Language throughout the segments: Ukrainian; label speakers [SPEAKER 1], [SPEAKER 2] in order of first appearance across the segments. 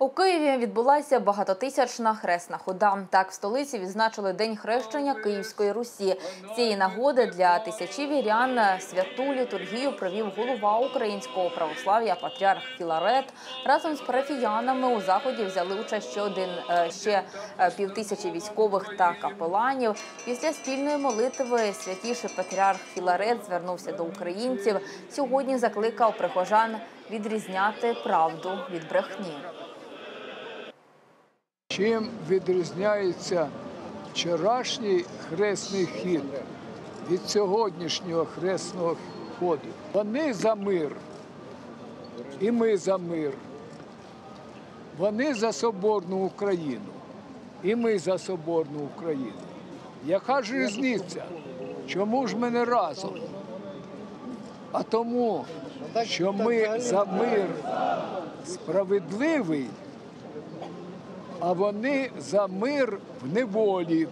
[SPEAKER 1] У Києві відбулася багатотисячна хресна хода. Так в столиці відзначили День хрещення Київської Русі. З цієї нагоди для тисячі вірян святу літургію провів голова українського православ'я патріарх Філарет. Разом з парафіянами у заході взяли участь ще один е, ще е, півтисячі військових та капеланів. Після спільної молитви святіший патріарх Філарет звернувся до українців. Сьогодні закликав прихожан відрізняти правду від брехні.
[SPEAKER 2] Чим відрізняється вчорашній хресний хід від сьогоднішнього хресного ходу? Вони за мир, і ми за мир. Вони за соборну Україну, і ми за соборну Україну. Яка ж різниця? Чому ж ми не разом? А тому, що ми за мир справедливий, а вони за мир в неволі.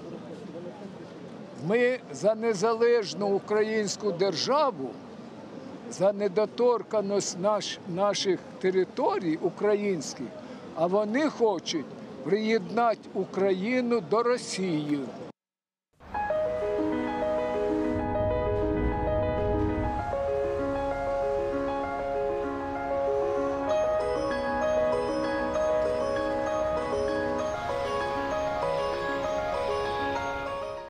[SPEAKER 2] Ми за незалежну українську державу, за недоторканість наш, наших територій українських, а вони хочуть приєднати Україну до Росії.